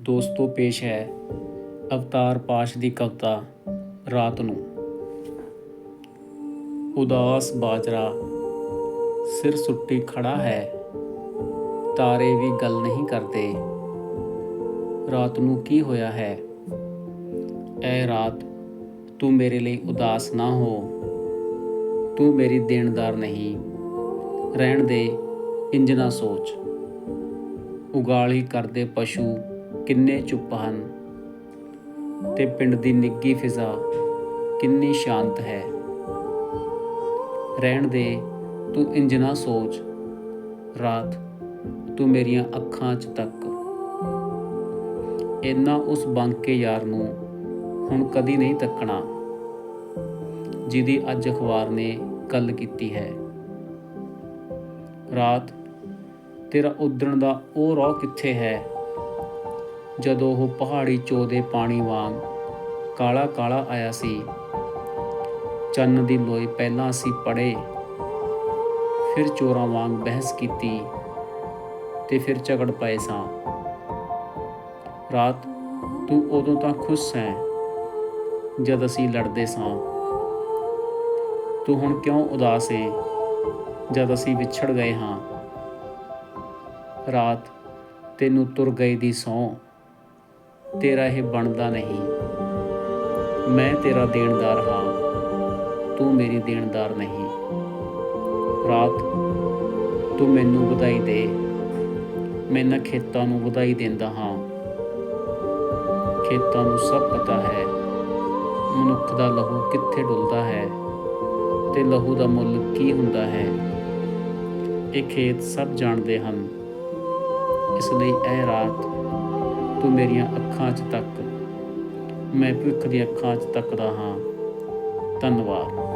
ਦੋਸਤੋ, ਪੇਸ਼ ਹੈ ਅਵਤਾਰ ਪਾਸ਼ ਦੀ ਕਵਿਤਾ, ਰਾਤ ਨੂੰ। ਉਦਾਸ ਬਾਜਰਾ, ਸਿਰ ਸੁੱਟੀ ਖੜਾ ਹੈ, ਤਾਰੇ ਵੀ ਗੱਲ ਨਹੀਂ ਕਰਦੇ। ਰਾਤ ਨੂੰ ਕੀ ਹੋਇਆ ਹੈ? ਐ ਰਾਤ, ਤੂੰ ਮੇਰੇ ਲਈ ਉਦਾਸ ਨਾ ਹੋ। ਤੂੰ ਮੇਰੀ ਦੇਣਦਾਰ ਨਹੀਂ। ਰਹਿਣ ਦੇ, ਇੰਜ ਨਾ ਸੋਚ। ਉਗਾਲੀ ਕਰਦੇ ਪਸ਼ੂ ਕਿੰਨੇ ਚੁੱਪ ਹਨ? ਤੇ ਪਿੰਡ ਦੀ ਨਿੱਗੀ ਫਿਜ਼ਾ ਕਿੰਨੀ ਸ਼ਾਂਤ ਹੈ? ਰਹਿਣ ਦੇ, ਤੂੰ ਇੰਜ ਨਾ ਸੋਚ। ਰਾਤ, ਤੂੰ ਮੇਰੀਆਂ ਅੱਖਾਂ 'ਚ ਤੱਕ। ਇੰਨਾ ਉਸ ਬੰਕੇ ਯਾਰ ਨੂੰ ਹੁਣ ਕਦੀ ਨਹੀਂ ਤੱਕਣਾ, ਜਿਹਦੀ ਅੱਜ ਅਖਬਾਰ ਨੇ ਗੱਲ ਕੀਤੀ ਹੈ। ਰਾਤ, ਤੇਰਾ ਉਦਣ ਦਾ ਉਹ ਰੋਹ ਕਿੱਥੇ ਹੈ? ਜਦੋਂ ਉਹ ਪਹਾੜੀ ਚੋ ਦੇ ਪਾਣੀ ਵਾਂਗ ਕਾਲਾ ਕਾਲਾ ਆਇਆ ਸੀ। ਚੰਨ ਦੀ ਲੋਈ ਪਹਿਲਾਂ ਅਸੀਂ ਪੜੇ ਫਿਰ ਚੋਰਾਂ ਵਾਂਗ ਬਹਿਸ ਕੀਤੀ ਤੇ ਫਿਰ ਝਗੜ ਪਏ ਸਾਂ। ਰਾਤ, ਤੂੰ ਉਦੋਂ ਤਾਂ ਖੁਸ਼ ਹੈ ਜਦ ਅਸੀਂ ਲੜਦੇ ਸਾਂ। ਤੂੰ ਹੁਣ ਕਿਉਂ ਉਦਾਸ ਹੈ ਜਦ ਅਸੀਂ ਵਿਛੜ ਗਏ ਹਾਂ। ਰਾਤ, ਤੈਨੂੰ ਤੁਰ ਗਈ ਦੀ ਸੌ ਤੇਰਾ ਇਹ ਬਣਦਾ ਨਹੀਂ। ਮੈਂ ਤੇਰਾ ਦੇਣਦਾਰ ਹਾਂ, ਤੂੰ ਮੇਰੀ ਦੇਣਦਾਰ ਨਹੀਂ। ਰਾਤ, ਤੂੰ ਮੈਨੂੰ ਵਧਾਈ ਦੇ। ਮੈਂ ਨਾ ਖੇਤਾਂ ਨੂੰ ਵਧਾਈ ਦਿੰਦਾ ਹਾਂ। ਖੇਤਾਂ ਨੂੰ ਸਭ ਪਤਾ ਹੈ। ਮਨੁੱਖ ਦਾ ਲਹੂ ਕਿੱਥੇ ਡੁੱਲਦਾ ਹੈ ਤੇ ਲਹੂ ਦਾ ਮੁੱਲ ਕੀ ਹੁੰਦਾ ਹੈ? ਇਹ ਖੇਤ ਸਭ ਜਾਣਦੇ ਹਨ। ਇਸ ਲਈ ਇਹ ਰਾਤ ਤੂੰ ਮੇਰੀਆਂ ਅੱਖਾਂ 'ਚ ਤੱਕ। ਮੈਂ ਭਵਿੱਖ ਦੀਆਂ ਅੱਖਾਂ 'ਚ ਤੱਕਦਾ ਹਾਂ। ਧੰਨਵਾਦ।